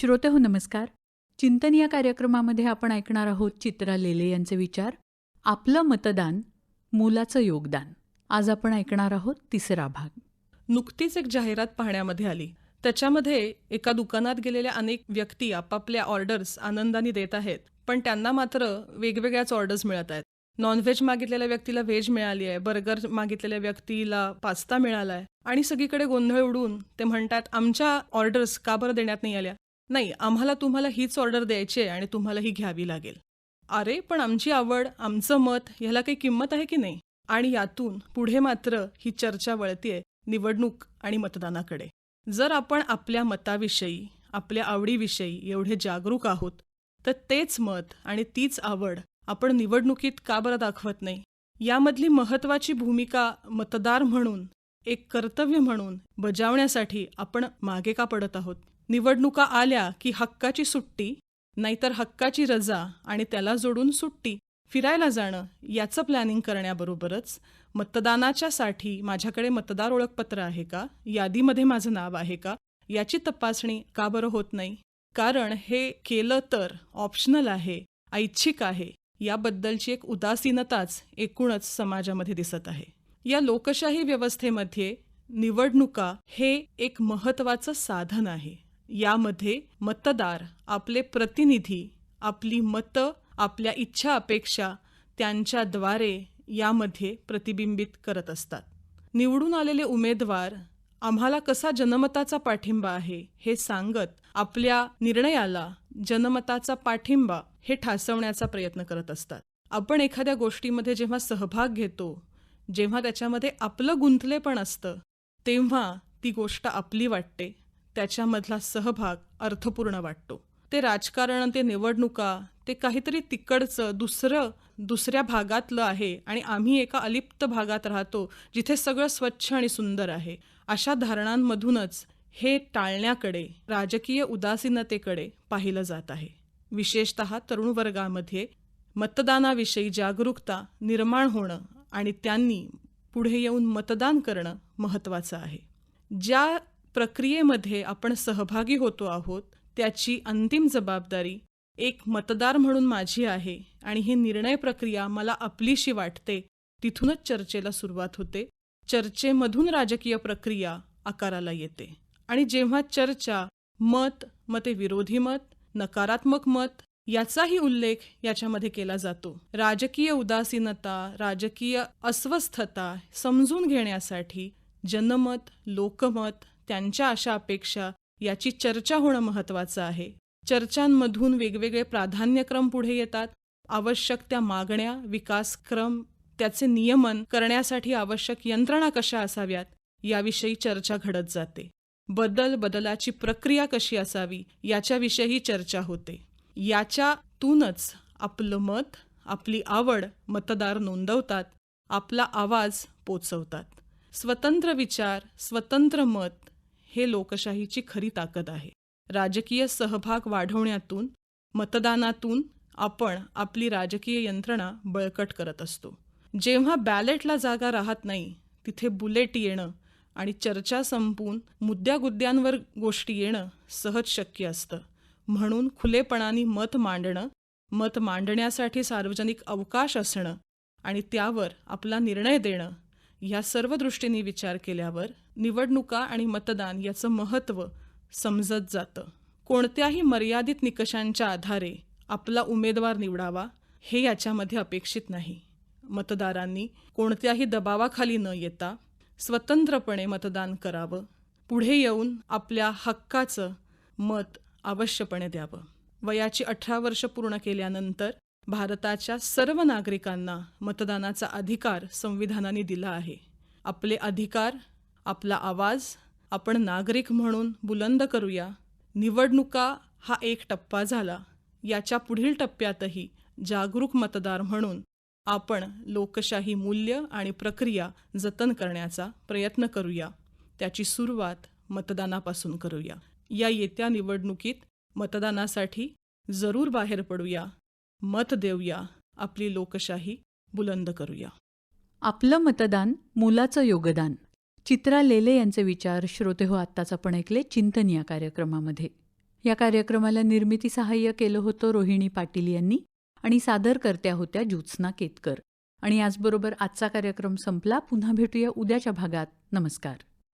श्रोते हो नमस्कार. चिंतन या कार्यक्रमामध्ये आपण ऐकणार आहोत चित्रा लेले यांचे विचार आपलं मतदान मुलाचं योगदान. आज आपण ऐकणार आहोत तिसरा भाग. नुकतीच एक जाहिरात पाहण्यामध्ये आली. त्याच्यामध्ये एका दुकानात गेलेल्या अनेक व्यक्ती आपापल्या ऑर्डर्स आनंदाने देत आहेत पण त्यांना मात्र वेगवेगळ्याच ऑर्डर्स मिळत आहेत. नॉनव्हेज मागितलेल्या व्यक्तीला व्हेज मिळाली आहे बर्गर मागितलेल्या व्यक्तीला पास्ता मिळाला आहे आणि सगळीकडे गोंधळ उडून ते म्हणतात आमच्या ऑर्डर्स का बरं देण्यात नाही आल्या? नाही आम्हाला तुम्हाला हीच ऑर्डर द्यायची आहे आणि तुम्हाला ही घ्यावी लागेल. अरे पण आमची आवड आमचं मत ह्याला काही किंमत आहे की नाही? आणि यातून पुढे मात्र ही चर्चा वळतीये निवडणूक आणि मतदानाकडे. जर आपण आपल्या मताविषयी आपल्या आवडीविषयी एवढे जागरूक आहोत तर तेच मत आणि तीच आवड आपण निवडणुकीत का बरं दाखवत नाही? यामधली महत्त्वाची भूमिका मतदार म्हणून एक कर्तव्य म्हणून बजावण्यासाठी आपण मागे का पडत आहोत? निवडणुका आल्या की हक्काची सुट्टी नाहीतर हक्काची रजा आणि त्याला जोडून सुट्टी फिरायला जाणं याचं प्लॅनिंग करण्याबरोबरच मतदानाच्या साठी माझ्याकडे मतदार ओळखपत्र आहे का? यादीमध्ये माझं नाव आहे का? याची तपासणी का बरं होत नाही? कारण हे केलं तर ऑप्शनल आहे ऐच्छिक आहे याबद्दलची एक उदासीनताच एकूणच समाजामध्ये दिसत आहे. या लोकशाही व्यवस्थेमध्ये निवडणुका हे एक महत्त्वाचं साधन आहे. यामध्ये मतदार आपले प्रतिनिधी आपली मतं आपल्या इच्छा अपेक्षा त्यांच्याद्वारे यामध्ये प्रतिबिंबित करत असतात. निवडून आलेले उमेदवार आम्हाला कसा जनमताचा पाठिंबा आहे हे सांगत आपल्या निर्णयाला जनमताचा पाठिंबा हे ठासवण्याचा प्रयत्न करत असतात. आपण एखाद्या गोष्टीमध्ये जेव्हा सहभाग घेतो जेव्हा त्याच्यामध्ये आपलं गुंतलेपण असतं तेव्हा ती गोष्ट आपली वाटते. त्याच्यामधला सहभाग अर्थपूर्ण वाटतो. ते राजकारण ते निवडणुका ते काहीतरी तिकडचं दुसरं दुसऱ्या भागातलं आहे आणि आम्ही एका अलिप्त भागात राहतो जिथे सगळं स्वच्छ आणि सुंदर आहे. अशा धारणांमधूनच हे टाळण्याकडे राजकीय उदासीनतेकडे पाहिलं जात आहे. विशेषत तरुण वर्गामध्ये मतदानाविषयी जागरूकता निर्माण होणं आणि त्यांनी पुढे येऊन मतदान करणं महत्त्वाचं आहे. ज्या प्रक्रियेमध्ये आपण सहभागी होतो आहोत त्याची अंतिम जबाबदारी एक मतदार म्हणून माझी आहे आणि ही निर्णय प्रक्रिया मला आपलीशी वाटते तिथूनच चर्चेला सुरुवात होते. चर्चेमधून राजकीय प्रक्रिया आकाराला येते. आणि जेव्हा चर्चा मत मते विरोधी मत नकारात्मक मत याचाही उल्लेख याच्यामध्ये केला जातो. राजकीय उदासीनता राजकीय अस्वस्थता समजून घेण्यासाठी जनमत लोकमत त्यांच्या अशा अपेक्षा याची चर्चा होणं महत्त्वाचं आहे. चर्चांमधून वेगवेगळे प्राधान्यक्रम पुढे येतात. आवश्यक त्या मागण्या विकासक्रम त्याचे नियमन करण्यासाठी आवश्यक यंत्रणा कशा असाव्यात याविषयी चर्चा घडत जाते. बदल बदलाची प्रक्रिया कशी असावी याच्याविषयी चर्चा होते. याच्यातूनच आपलं मत आपली आवड मतदार नोंदवतात आपला आवाज पोचवतात. स्वतंत्र विचार स्वतंत्र मत हे लोकशाहीची खरी ताकद आहे. राजकीय सहभाग वाढवण्यातून मतदानातून आपण आपली राजकीय यंत्रणा बळकट करत असतो. जेव्हा बॅलेटला जागा राहत नाही तिथे बुलेट येणं आणि चर्चा संपून मुद्द्यागुद्द्यांवर गोष्टी येणं सहज शक्य असतं. म्हणून खुलेपणाने मत मांडणं मत मांडण्यासाठी सार्वजनिक अवकाश असणं आणि त्यावर आपला निर्णय देणं ह्या सर्व दृष्टीने विचार केल्यावर निवडणुका आणि मतदान याचं महत्त्व समजत जातं. कोणत्याही मर्यादित निकषांच्या आधारे आपला उमेदवार निवडावा हे याच्यामध्ये अपेक्षित नाही. मतदारांनी कोणत्याही दबावाखाली न येता स्वतंत्रपणे मतदान करावं. पुढे येऊन आपल्या हक्काचं मत अवश्यपणे द्यावं. वयाची अठरा वर्ष पूर्ण केल्यानंतर भारताच्या सर्व नागरिकांना मतदानाचा अधिकार संविधानाने दिला आहे. आपले अधिकार आपला आवाज आपण नागरिक म्हणून बुलंद करूया निवडणुका हा एक टप्पा झाला याच्या पुढील टप्प्यातही जागरूक मतदार म्हणून आपण लोकशाही मूल्य आणि प्रक्रिया जतन करण्याचा प्रयत्न करूया. त्याची सुरुवात मतदानापासून करूया. या येत्या निवडणुकीत मतदानासाठी जरूर बाहेर पडूया. मत देऊया. आपली लोकशाही बुलंद करूया. आपलं मतदान मुलाचं योगदान. चित्रा लेले यांचे विचार श्रोते हो आत्ताच आपण ऐकले चिंतन या कार्यक्रमामध्ये. या कार्यक्रमाला निर्मिती सहाय्य केलं होतं रोहिणी पाटील यांनी आणि सादरकर्त्या होत्या ज्योत्स्ना केतकर. आणि याचबरोबर आजचा कार्यक्रम संपला. पुन्हा भेटूया उद्याच्या भागात. नमस्कार.